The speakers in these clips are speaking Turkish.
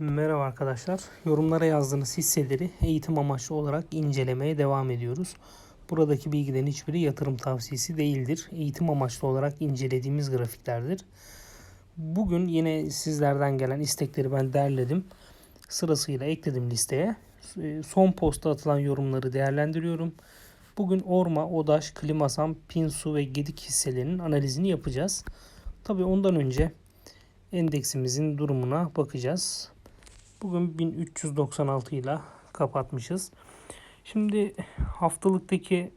Merhaba arkadaşlar. Yorumlara yazdığınız hisseleri eğitim amaçlı olarak incelemeye devam ediyoruz. Buradaki bilgilerin hiçbiri yatırım tavsiyesi değildir. Eğitim amaçlı olarak incelediğimiz grafiklerdir. Bugün yine sizlerden gelen istekleri ben derledim. Sırasıyla ekledim listeye. Ee, Son posta atılan yorumları değerlendiriyorum. Bugün Orma, Odaş, Klimasan, Pinsu ve Gedik hisselerinin analizini yapacağız. Tabii ondan önce endeksimizin durumuna bakacağız. Bugün 1396 ile kapatmışız. Şimdi haftalıktaki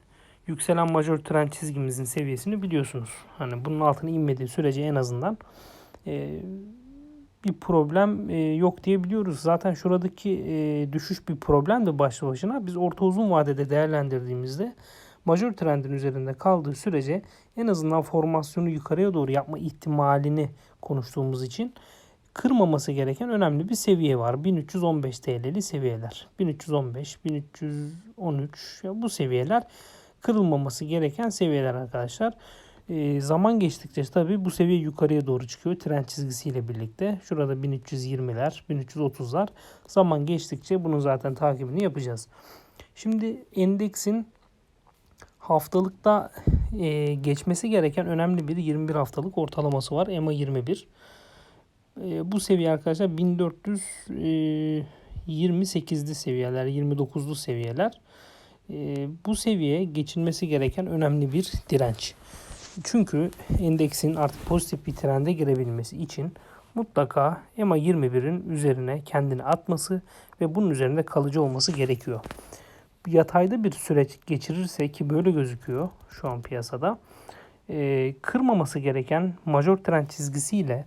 yükselen majör trend çizgimizin seviyesini biliyorsunuz. Hani bunun altına inmediği sürece en azından e, bir problem e, yok diyebiliyoruz. Zaten şuradaki e, düşüş bir problem de başlı başına. Biz orta uzun vadede değerlendirdiğimizde majör trendin üzerinde kaldığı sürece en azından formasyonu yukarıya doğru yapma ihtimalini konuştuğumuz için kırmaması gereken önemli bir seviye var. 1315 TL'li seviyeler. 1315, 1313 ya bu seviyeler kırılmaması gereken seviyeler arkadaşlar. E, zaman geçtikçe tabii bu seviye yukarıya doğru çıkıyor trend çizgisiyle birlikte. Şurada 1320'ler, 1330'lar. Zaman geçtikçe bunun zaten takibini yapacağız. Şimdi endeksin haftalıkta e, geçmesi gereken önemli bir 21 haftalık ortalaması var. EMA 21. E, bu seviye arkadaşlar 1428'li e, seviyeler, 29'lu seviyeler. E, bu seviyeye geçilmesi gereken önemli bir direnç. Çünkü endeksin artık pozitif bir trende girebilmesi için mutlaka EMA 21'in üzerine kendini atması ve bunun üzerinde kalıcı olması gerekiyor. Yatayda bir süreç geçirirse ki böyle gözüküyor şu an piyasada e, kırmaması gereken major trend çizgisiyle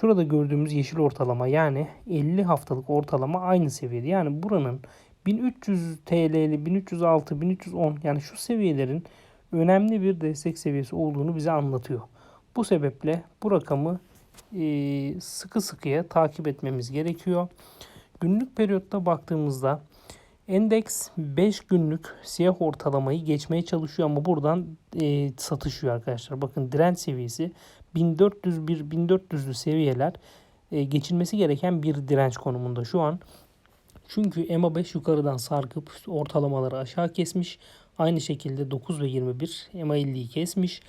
şurada gördüğümüz yeşil ortalama yani 50 haftalık ortalama aynı seviyede. Yani buranın 1300 TL'li 1306 1310 yani şu seviyelerin önemli bir destek seviyesi olduğunu bize anlatıyor. Bu sebeple bu rakamı e, sıkı sıkıya takip etmemiz gerekiyor. Günlük periyotta baktığımızda endeks 5 günlük siyah ortalamayı geçmeye çalışıyor ama buradan e, satışıyor arkadaşlar. Bakın direnç seviyesi 1401 1400'lü seviyeler e, geçilmesi gereken bir direnç konumunda şu an. Çünkü EMA 5 yukarıdan sarkıp ortalamaları aşağı kesmiş. Aynı şekilde 9 ve 21 EMA 50'yi kesmiş.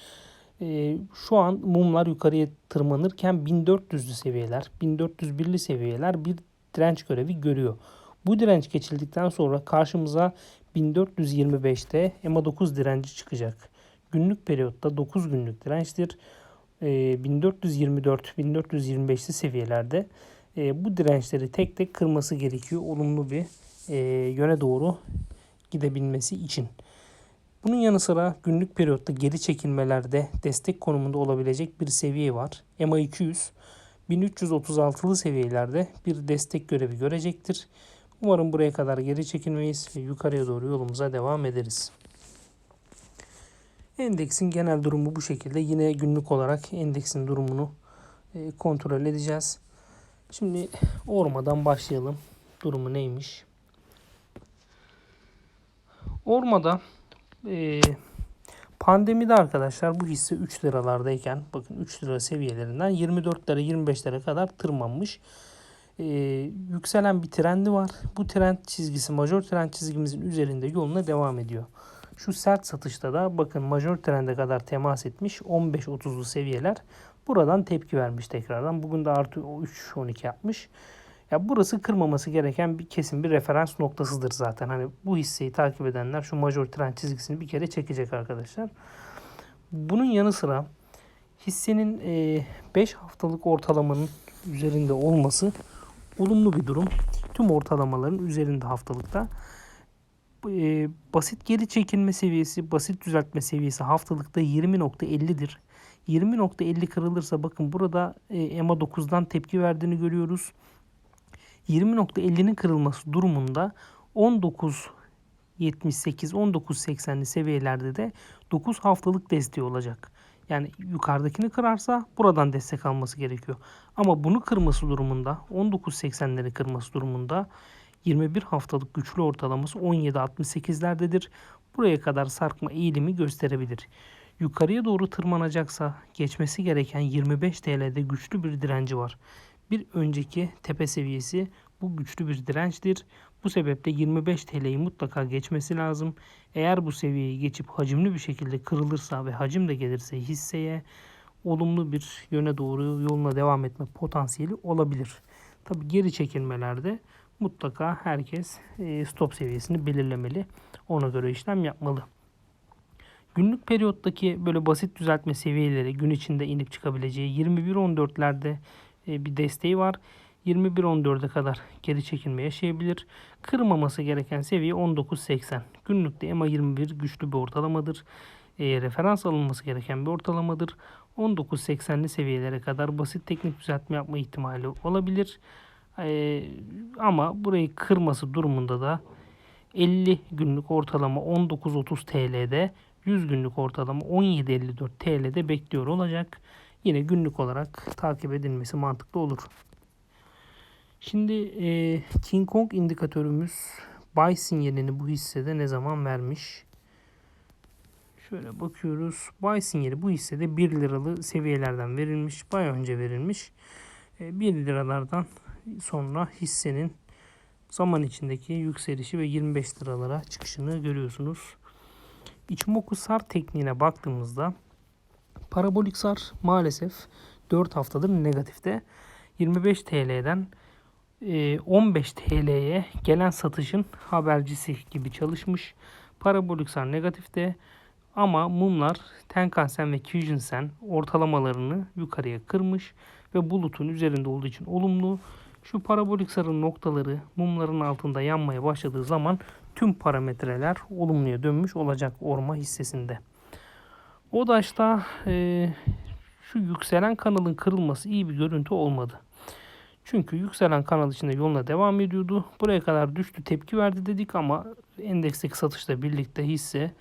E, şu an mumlar yukarıya tırmanırken 1400'lü seviyeler, 1401'li seviyeler bir direnç görevi görüyor. Bu direnç geçildikten sonra karşımıza 1425'te EMA 9 direnci çıkacak. Günlük periyotta 9 günlük dirençtir. 1424-1425'li seviyelerde e, bu dirençleri tek tek kırması gerekiyor olumlu bir e, yöne doğru gidebilmesi için. Bunun yanı sıra günlük periyotta geri çekilmelerde destek konumunda olabilecek bir seviye var. EMA 200 1336'lı seviyelerde bir destek görevi görecektir. Umarım buraya kadar geri çekilmeyiz ve yukarıya doğru yolumuza devam ederiz. Endeksin genel durumu bu şekilde. Yine günlük olarak endeksin durumunu e, kontrol edeceğiz. Şimdi ormadan başlayalım. Durumu neymiş? Ormada e, pandemide arkadaşlar bu hisse 3 liralardayken bakın 3 lira seviyelerinden 24 lira 25 lira kadar tırmanmış. E, yükselen bir trendi var. Bu trend çizgisi major trend çizgimizin üzerinde yoluna devam ediyor. Şu sert satışta da bakın majör trende kadar temas etmiş 15-30'lu seviyeler. Buradan tepki vermiş tekrardan. Bugün de artı 3-12 yapmış. Ya burası kırmaması gereken bir kesin bir referans noktasıdır zaten. Hani bu hisseyi takip edenler şu major trend çizgisini bir kere çekecek arkadaşlar. Bunun yanı sıra hissenin 5 e, haftalık ortalamanın üzerinde olması olumlu bir durum. Tüm ortalamaların üzerinde haftalıkta e, basit geri çekilme seviyesi, basit düzeltme seviyesi haftalıkta 20.50'dir. 20.50 kırılırsa bakın burada e, EMA 9'dan tepki verdiğini görüyoruz. 20.50'nin kırılması durumunda 19 78 19.80'li seviyelerde de 9 haftalık desteği olacak. Yani yukarıdakini kırarsa buradan destek alması gerekiyor. Ama bunu kırması durumunda 19.80'leri kırması durumunda 21 haftalık güçlü ortalaması 17.68'lerdedir. Buraya kadar sarkma eğilimi gösterebilir. Yukarıya doğru tırmanacaksa geçmesi gereken 25 TL'de güçlü bir direnci var. bir önceki tepe seviyesi bu güçlü bir dirençtir. Bu sebeple 25 TL'yi mutlaka geçmesi lazım. Eğer bu seviyeyi geçip hacimli bir şekilde kırılırsa ve hacim de gelirse hisseye olumlu bir yöne doğru yoluna devam etme potansiyeli olabilir. Tabi geri çekilmelerde mutlaka herkes e, stop seviyesini belirlemeli. Ona göre işlem yapmalı. Günlük periyottaki böyle basit düzeltme seviyeleri gün içinde inip çıkabileceği 21-14'lerde e, bir desteği var. 21-14'e kadar geri çekilme yaşayabilir. Kırmaması gereken seviye 19.80. Günlükte EMA 21 güçlü bir ortalamadır. E, referans alınması gereken bir ortalamadır. 19.80'li seviyelere kadar basit teknik düzeltme yapma ihtimali olabilir. E, ama burayı kırması durumunda da 50 günlük ortalama 19.30 TL'de 100 günlük ortalama 17.54 TL'de bekliyor olacak. Yine günlük olarak takip edilmesi mantıklı olur. Şimdi e, King Kong indikatörümüz buy sinyalini bu hissede ne zaman vermiş? Şöyle bakıyoruz. Buy sinyali bu hissede 1 liralı seviyelerden verilmiş. Buy önce verilmiş. E, 1 liralardan sonra hissenin zaman içindeki yükselişi ve 25 liralara çıkışını görüyorsunuz. İçimoku SAR tekniğine baktığımızda parabolik SAR maalesef 4 haftadır negatifte. 25 TL'den 15 TL'ye gelen satışın habercisi gibi çalışmış. Parabolik SAR negatifte ama mumlar Tenkan-sen ve Kyujin-sen ortalamalarını yukarıya kırmış ve bulutun üzerinde olduğu için olumlu. Şu parabolik sarı noktaları mumların altında yanmaya başladığı zaman tüm parametreler olumluya dönmüş olacak orma hissesinde. Odaş'ta e, şu yükselen kanalın kırılması iyi bir görüntü olmadı. Çünkü yükselen kanal içinde yoluna devam ediyordu. Buraya kadar düştü tepki verdi dedik ama endeksteki satışla birlikte hisse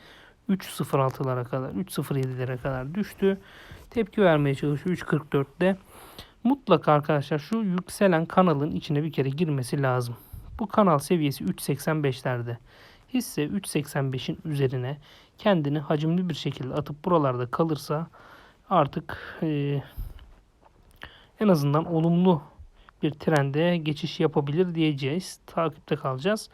3.06'lara kadar 3.07'lere kadar düştü. Tepki vermeye çalışıyor 3.44'te. Mutlaka arkadaşlar şu yükselen kanalın içine bir kere girmesi lazım. Bu kanal seviyesi 3.85'lerde. Hisse 3.85'in üzerine kendini hacimli bir şekilde atıp buralarda kalırsa artık e, en azından olumlu bir trende geçiş yapabilir diyeceğiz. Takipte kalacağız.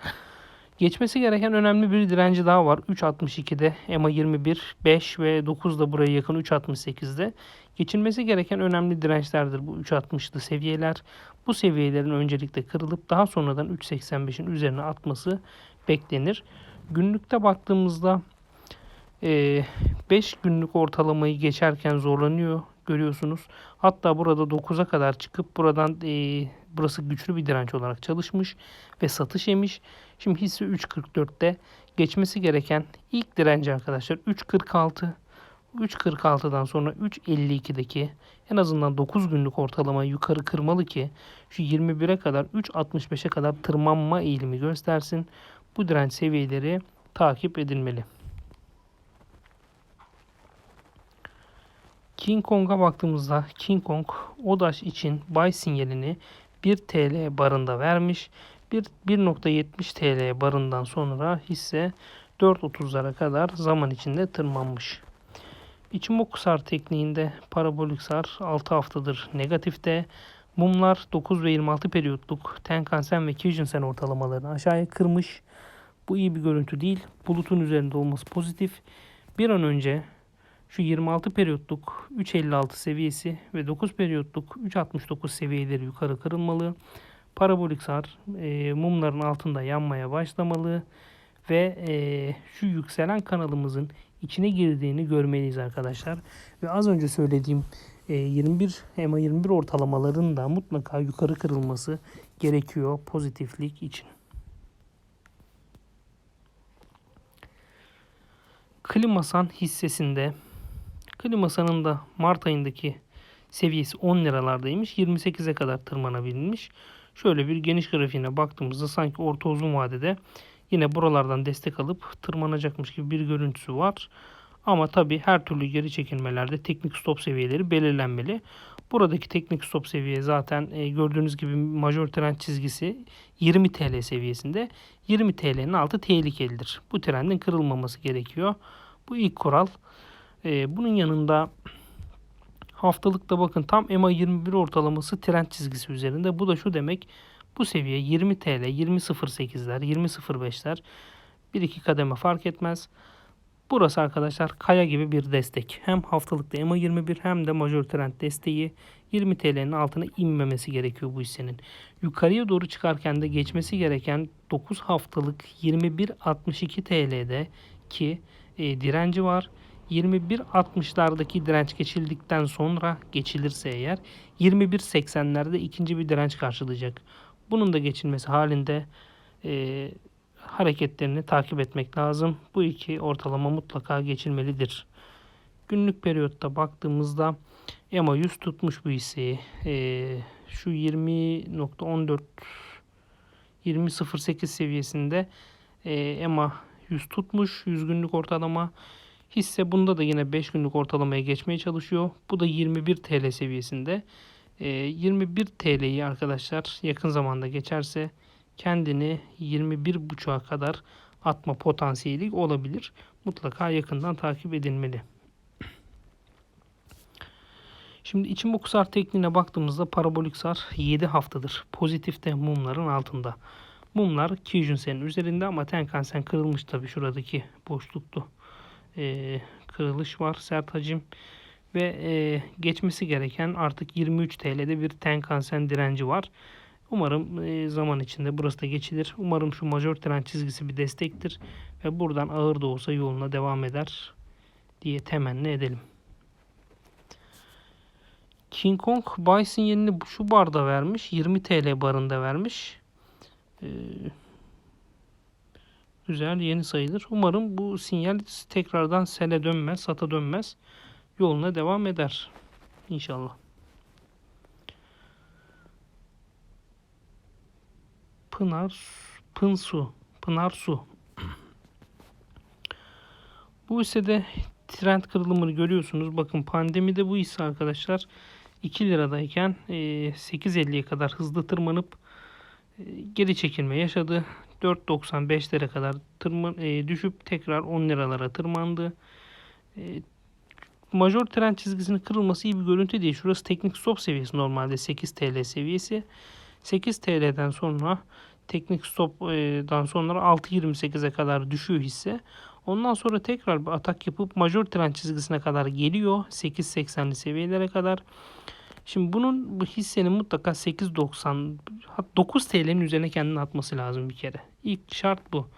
Geçmesi gereken önemli bir direnci daha var. 3.62'de EMA 21, 5 ve 9 da buraya yakın 3.68'de. Geçilmesi gereken önemli dirençlerdir bu 3.60'lı seviyeler. Bu seviyelerin öncelikle kırılıp daha sonradan 3.85'in üzerine atması beklenir. Günlükte baktığımızda 5 günlük ortalamayı geçerken zorlanıyor görüyorsunuz. Hatta burada 9'a kadar çıkıp buradan e, burası güçlü bir direnç olarak çalışmış ve satış yemiş. Şimdi hisse 3.44'te geçmesi gereken ilk direnci arkadaşlar 3.46. 3.46'dan sonra 3.52'deki en azından 9 günlük ortalamayı yukarı kırmalı ki şu 21'e kadar 3.65'e kadar tırmanma eğilimi göstersin. Bu direnç seviyeleri takip edilmeli. King Kong'a baktığımızda King Kong ODAŞ için buy sinyalini 1 TL barında vermiş. 1.70 TL barından sonra hisse 4.30'lara kadar zaman içinde tırmanmış. İçimoku sar tekniğinde parabolik sar 6 haftadır negatifte. Mumlar 9 ve 26 periyotluk Tenkan-sen ve Kijun-sen ortalamalarını aşağıya kırmış. Bu iyi bir görüntü değil. Bulutun üzerinde olması pozitif. Bir an önce şu 26 periyotluk 3.56 seviyesi ve 9 periyotluk 3.69 seviyeleri yukarı kırılmalı. Parabolik sar e, mumların altında yanmaya başlamalı ve e, şu yükselen kanalımızın içine girdiğini görmeliyiz arkadaşlar. Ve az önce söylediğim e, 21 EMA 21 ortalamaların da mutlaka yukarı kırılması gerekiyor pozitiflik için. Klimasan hissesinde Klimasanın da Mart ayındaki seviyesi 10 liralardaymış. 28'e kadar tırmanabilmiş. Şöyle bir geniş grafiğine baktığımızda sanki orta uzun vadede yine buralardan destek alıp tırmanacakmış gibi bir görüntüsü var. Ama tabi her türlü geri çekilmelerde teknik stop seviyeleri belirlenmeli. Buradaki teknik stop seviye zaten e, gördüğünüz gibi majör trend çizgisi 20 TL seviyesinde. 20 TL'nin altı tehlikelidir. Bu trendin kırılmaması gerekiyor. Bu ilk kural. E, bunun yanında Haftalıkta bakın tam EMA 21 ortalaması trend çizgisi üzerinde. Bu da şu demek. Bu seviye 20 TL, 20.08'ler, 20.05'ler. 1-2 kademe fark etmez. Burası arkadaşlar kaya gibi bir destek. Hem haftalıkta EMA 21 hem de major trend desteği 20 TL'nin altına inmemesi gerekiyor bu hissenin. Yukarıya doğru çıkarken de geçmesi gereken 9 haftalık 21.62 TL'de ki e, direnci var. 21.60'lardaki direnç geçildikten sonra geçilirse eğer 21.80'lerde ikinci bir direnç karşılayacak. Bunun da geçilmesi halinde e, hareketlerini takip etmek lazım. Bu iki ortalama mutlaka geçilmelidir. Günlük periyotta baktığımızda EMA 100 tutmuş bu hisseyi. E, şu 20.14 20.08 seviyesinde e, EMA 100 tutmuş. 100 günlük ortalama. Hisse bunda da yine 5 günlük ortalamaya geçmeye çalışıyor. Bu da 21 TL seviyesinde. E, 21 TL'yi arkadaşlar yakın zamanda geçerse kendini 21.5'a kadar atma potansiyeli olabilir. Mutlaka yakından takip edilmeli. Şimdi içim okusar tekniğine baktığımızda parabolik sar 7 haftadır. Pozitifte mumların altında. Mumlar Kijunsen'in üzerinde ama Tenkan-sen kırılmış tabi şuradaki boşluktu. Ee, kırılış var sert hacim ve e, geçmesi gereken artık 23 TL'de bir Tenkan-sen direnci var. Umarım e, zaman içinde burası da geçilir. Umarım şu major trend çizgisi bir destektir ve buradan ağır da olsa yoluna devam eder diye temenni edelim. King Kong buy sinyalini şu barda vermiş. 20 TL barında vermiş. Ee, güzel yeni sayılır. Umarım bu sinyal tekrardan sele dönmez, sata dönmez. Yoluna devam eder. İnşallah. Pınar Pınsu Pınar Su Bu hissede trend kırılımını görüyorsunuz. Bakın pandemide bu hisse arkadaşlar 2 liradayken 8.50'ye e, kadar hızlı tırmanıp geri çekilme yaşadı. 4.95'lere kadar tırman, e, düşüp tekrar 10 liralara tırmandı. Major trend çizgisinin kırılması iyi bir görüntü değil. Şurası teknik stop seviyesi normalde 8 TL seviyesi. 8 TL'den sonra teknik stop'dan sonra 6.28'e kadar düşüyor hisse. Ondan sonra tekrar bir atak yapıp major trend çizgisine kadar geliyor. 8.80'li seviyelere kadar. Şimdi bunun bu hissenin mutlaka 8.90 9 TL'nin üzerine kendini atması lazım bir kere. İlk şart bu.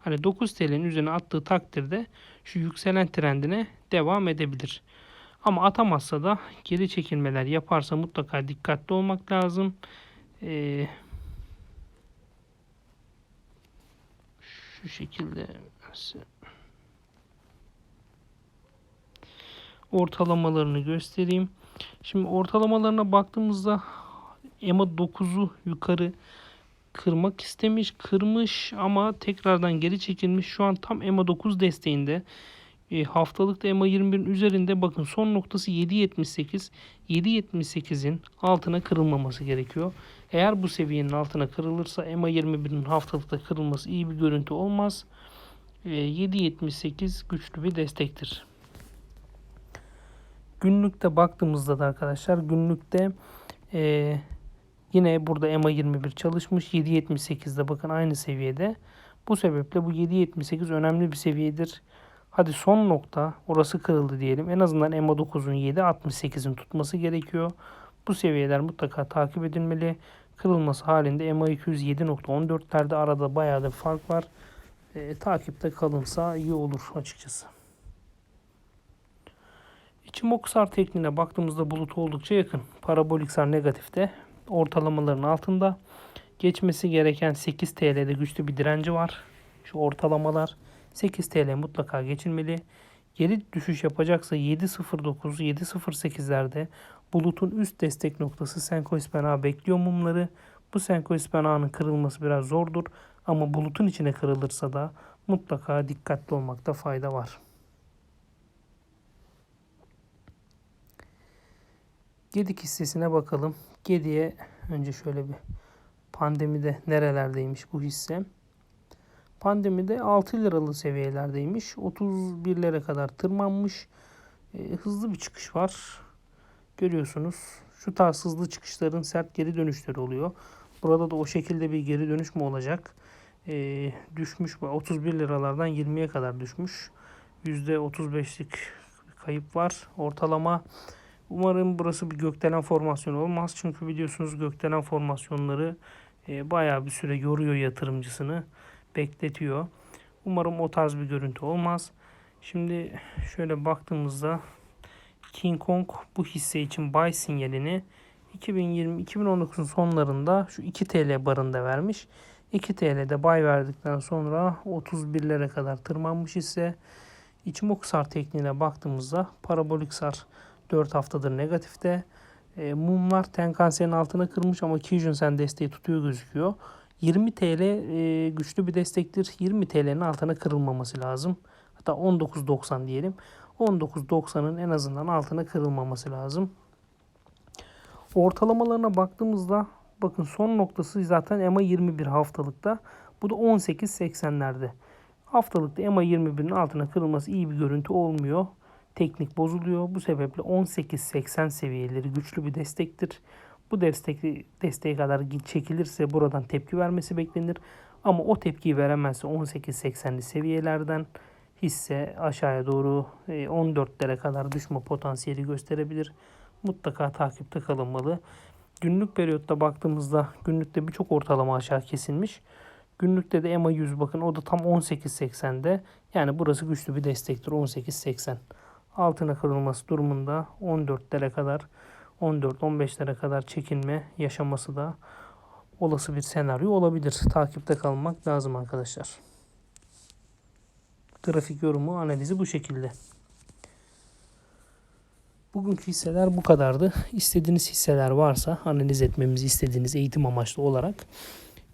Hani 9 TL'nin üzerine attığı takdirde şu yükselen trendine devam edebilir. Ama atamazsa da geri çekilmeler yaparsa mutlaka dikkatli olmak lazım. Ee, şu şekilde ortalamalarını göstereyim. Şimdi ortalamalarına baktığımızda EMA 9'u yukarı kırmak istemiş, kırmış ama tekrardan geri çekilmiş. Şu an tam EMA 9 desteğinde. E, haftalıkta EMA 21'in üzerinde bakın son noktası 7.78. 7.78'in altına kırılmaması gerekiyor. Eğer bu seviyenin altına kırılırsa EMA 21'in haftalıkta kırılması iyi bir görüntü olmaz. E, 7.78 güçlü bir destektir. Günlükte baktığımızda da arkadaşlar günlükte e, yine burada EMA 21 çalışmış. 7.78'de bakın aynı seviyede. Bu sebeple bu 7.78 önemli bir seviyedir. Hadi son nokta orası kırıldı diyelim. En azından EMA 9'un 7.68'in tutması gerekiyor. Bu seviyeler mutlaka takip edilmeli. Kırılması halinde EMA 200 7.14'lerde arada bayağı da fark var. E, takipte kalınsa iyi olur açıkçası. Çimoksar tekniğine baktığımızda bulut oldukça yakın. Parabolik sar negatifte. Ortalamaların altında. Geçmesi gereken 8 TL'de güçlü bir direnci var. Şu ortalamalar 8 TL mutlaka geçilmeli. Geri düşüş yapacaksa 7.09, 7.08'lerde bulutun üst destek noktası Senko İspena bekliyor mumları. Bu Senko İspena'nın kırılması biraz zordur. Ama bulutun içine kırılırsa da mutlaka dikkatli olmakta fayda var. Gedik hissesine bakalım. Gedi'ye önce şöyle bir pandemide nerelerdeymiş bu hisse. Pandemide 6 liralı seviyelerdeymiş. 31'lere kadar tırmanmış. E, hızlı bir çıkış var. görüyorsunuz. Şu tarz hızlı çıkışların sert geri dönüşleri oluyor. Burada da o şekilde bir geri dönüş mü olacak? Ee, düşmüş mü? 31 liralardan 20'ye kadar düşmüş. %35'lik kayıp var. Ortalama Umarım burası bir gökdelen formasyonu olmaz. Çünkü biliyorsunuz gökdelen formasyonları e, bayağı bir süre yoruyor yatırımcısını. Bekletiyor. Umarım o tarz bir görüntü olmaz. Şimdi şöyle baktığımızda King Kong bu hisse için buy sinyalini 2020-2019'un sonlarında şu 2 TL barında vermiş. 2 TL'de buy verdikten sonra 31'lere kadar tırmanmış hisse. Ichimoku tekniğine baktığımızda parabolik sar 4 haftadır negatifte. E, mumlar Tenkan-Sen'in altına kırmış ama Kijun-sen desteği tutuyor gözüküyor. 20 TL e, güçlü bir destektir. 20 TL'nin altına kırılmaması lazım. Hatta 19.90 diyelim. 19.90'ın en azından altına kırılmaması lazım. Ortalamalarına baktığımızda bakın son noktası zaten EMA 21 haftalıkta. Bu da 18.80'lerde. Haftalıkta EMA 21'in altına kırılması iyi bir görüntü olmuyor. Teknik bozuluyor. Bu sebeple 18.80 seviyeleri güçlü bir destektir. Bu destek, desteğe kadar çekilirse buradan tepki vermesi beklenir. Ama o tepkiyi veremezse 18.80'li seviyelerden hisse aşağıya doğru 14'lere kadar düşme potansiyeli gösterebilir. Mutlaka takipte kalınmalı. Günlük periyotta baktığımızda günlükte birçok ortalama aşağı kesilmiş. Günlükte de EMA 100 bakın o da tam 18.80'de. Yani burası güçlü bir destektir 18.80. Altına kırılması durumunda 14'lere kadar 14-15'lere kadar çekinme yaşaması da olası bir senaryo olabilir. Takipte kalmak lazım arkadaşlar. Grafik yorumu analizi bu şekilde. Bugünkü hisseler bu kadardı. İstediğiniz hisseler varsa analiz etmemizi istediğiniz eğitim amaçlı olarak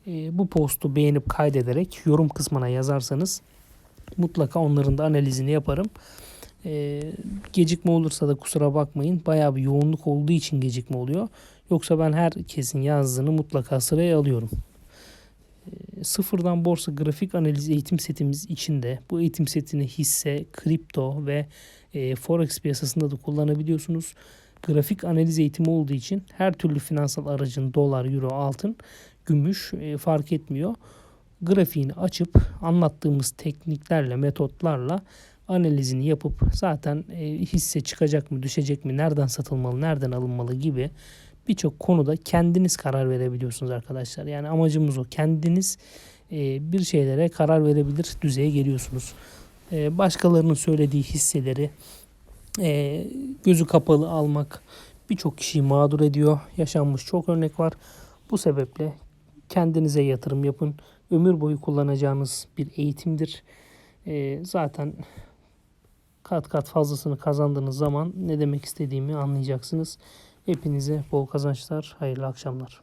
e, bu postu beğenip kaydederek yorum kısmına yazarsanız mutlaka onların da analizini yaparım. E, gecikme olursa da kusura bakmayın. Bayağı bir yoğunluk olduğu için gecikme oluyor. Yoksa ben herkesin yazdığını mutlaka sıraya alıyorum. E, sıfırdan borsa grafik analiz eğitim setimiz içinde bu eğitim setini hisse, kripto ve e, forex piyasasında da kullanabiliyorsunuz. Grafik analiz eğitimi olduğu için her türlü finansal aracın dolar, euro, altın, gümüş e, fark etmiyor. Grafiğini açıp anlattığımız tekniklerle, metotlarla analizini yapıp zaten e, hisse çıkacak mı, düşecek mi, nereden satılmalı, nereden alınmalı gibi birçok konuda kendiniz karar verebiliyorsunuz arkadaşlar. Yani amacımız o. Kendiniz e, bir şeylere karar verebilir düzeye geliyorsunuz. E, başkalarının söylediği hisseleri gözü kapalı almak birçok kişiyi mağdur ediyor. Yaşanmış çok örnek var. Bu sebeple kendinize yatırım yapın. Ömür boyu kullanacağınız bir eğitimdir. Zaten kat kat fazlasını kazandığınız zaman ne demek istediğimi anlayacaksınız. Hepinize bol kazançlar, hayırlı akşamlar.